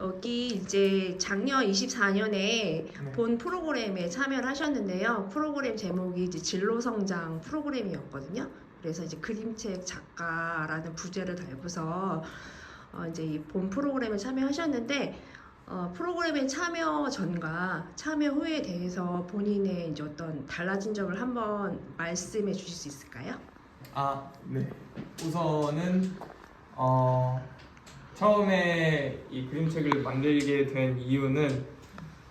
여기 이제 작년 24년에 네. 본 프로그램에 참여를 하셨는데요. 프로그램 제목이 이제 진로 성장 프로그램이었거든요. 그래서 이제 그림책 작가라는 부제를 달고서 어 이제 이 본 프로그램에 참여하셨는데 어 프로그램에 참여 전과 참여 후에 대해서 본인의 이제 어떤 달라진 점을 한번 말씀해 주실 수 있을까요? 아, 네. 우선은 어, 처음에 이 그림책을 만들게 된 이유는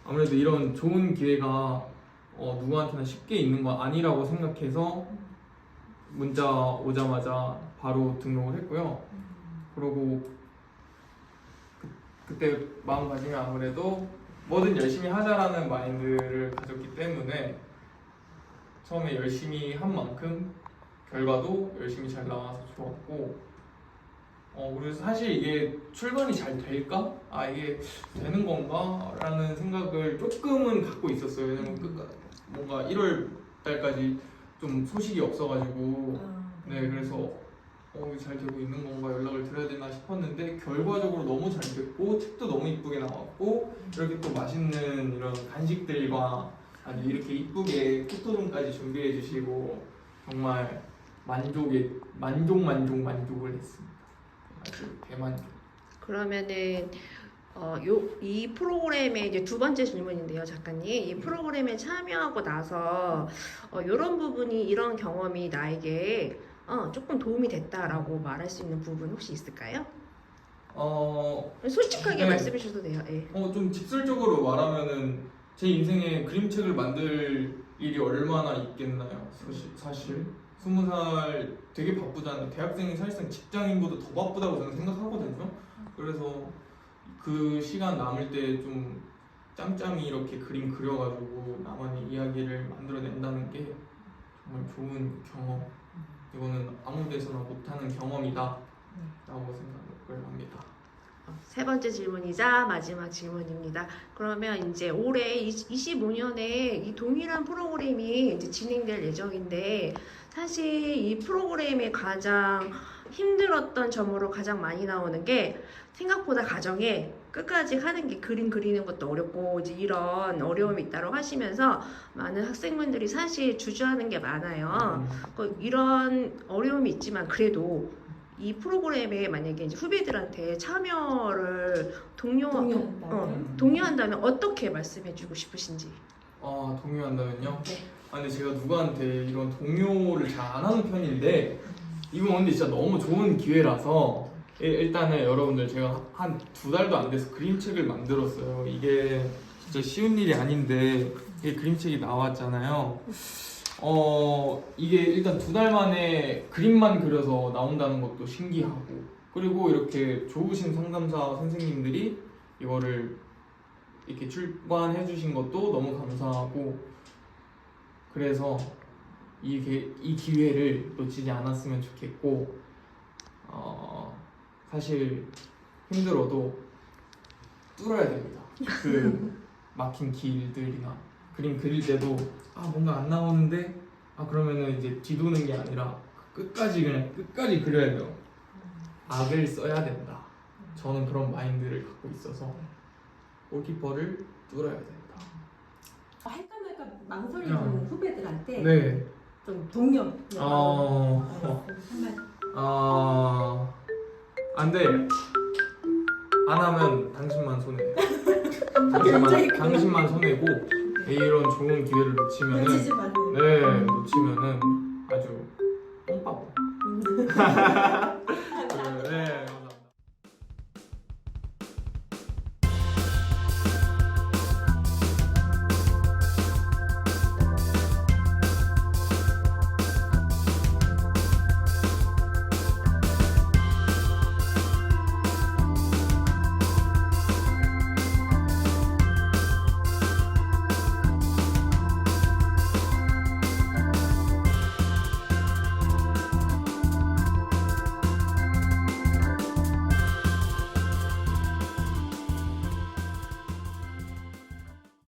아무래도 이런 좋은 기회가 어, 누구한테나 쉽게 있는 거 아니라고 생각해서 문자 오자마자 바로 등록을 했고요. 그리고 그, 그때 마음가짐이 아무래도 뭐든 열심히 하자라는 마인드를 가졌기 때문에 처음에 열심히 한 만큼 결과도 열심히 잘 나와서 좋았고 어 그래서 사실 이게 출간이 잘 될까? 아 이게 되는 건가? 라는 생각을 조금은 갖고 있었어요 왜냐면 끝까 뭔가 1월 달까지 좀 소식이 없어가지고 네 그래서 어, 잘 되고 있는 건가 연락을 드려야 되나 싶었는데 결과적으로 너무 잘 됐고 책도 너무 이쁘게 나왔고 이렇게 또 맛있는 이런 간식들과 아주 이렇게 이쁘게 포토존까지 준비해 주시고 정말 만족의 만족 만족 만족을 했습니다. 대만족. 그러면은 어, 요, 이 프로그램의 이제 두 번째 질문인데요, 작가님. 이 프로그램에 참여하고 나서 어, 이런 부분이 이런 경험이 나에게 어, 조금 도움이 됐다라고 말할 수 있는 부분 혹시 있을까요? 어, 솔직하게 네. 말씀해 주셔도 돼요. 예. 어, 좀 직설적으로 말하면은 제 인생에 그림책을 만들 일이 얼마나 있겠나요? 사실, 사실 스무 살 되게 바쁘잖아요. 대학생이 사실상 직장인보다 더 바쁘다고 저는 생각하거든요. 그래서 그 시간 남을 때 좀 짬짬이 이렇게 그림 그려가지고 나만의 이야기를 만들어낸다는 게 정말 좋은 경험. 이거는 아무 데서나 못하는 경험이다. 라고 생각을 합니다. 어, 세 번째 질문이자 마지막 질문입니다. 그러면 이제 올해 25년에 이 동일한 프로그램이 이제 진행될 예정인데 사실 이 프로그램의 가장 힘들었던 점으로 가장 많이 나오는 게 생각보다 가정에 끝까지 하는 게 그림 그리는 것도 어렵고 이제 이런 어려움이 있다고 하시면서 많은 학생분들이 사실 주저하는 게 많아요. 그 이런 어려움이 있지만 그래도 이 프로그램에 만약에 이제 후배들한테 참여를 동료 동요한다면? 어, 동요한다면 어떻게 말씀해주고 싶으신지. 아 동요한다면요? 네. 아 근데 제가 누구한테 이런 동요를 잘 안 하는 편인데 이건 근데 진짜 너무 좋은 기회라서 일- 일단은 여러분들 제가 한 두 달도 안 돼서 그림책을 만들었어요. 이게 진짜 쉬운 일이 아닌데 이게 그림책이 나왔잖아요. 어 이게 일단 두 달 만에 그림만 그려서 나온다는 것도 신기하고 그리고 이렇게 좋으신 상담사 선생님들이 이거를 이렇게 출간해 주신 것도 너무 감사하고 그래서 이, 기- 이 기회를 놓치지 않았으면 좋겠고 어, 사실 힘들어도 뚫어야 됩니다. 그 막힌 길들이나 그림 그릴 때도 아 뭔가 안 나오는데 아 그러면은 이제 뒤도는 게 아니라 끝까지 그냥 끝까지 그려야 돼요. 악을 써야 된다. 저는 그런 마인드를 갖고 있어서 골키퍼를 뚫어야 된다. 어, 할까 말까 망설이는 어. 후배들한테 네. 좀 동요. 어. 한마디. 어... 안 돼. 안 하면 당신만 손해. 당신만, 당신만 손해고 이런 좋은 기회를 놓치면은 놓치지 말고. 네 놓치면은 아주. 음.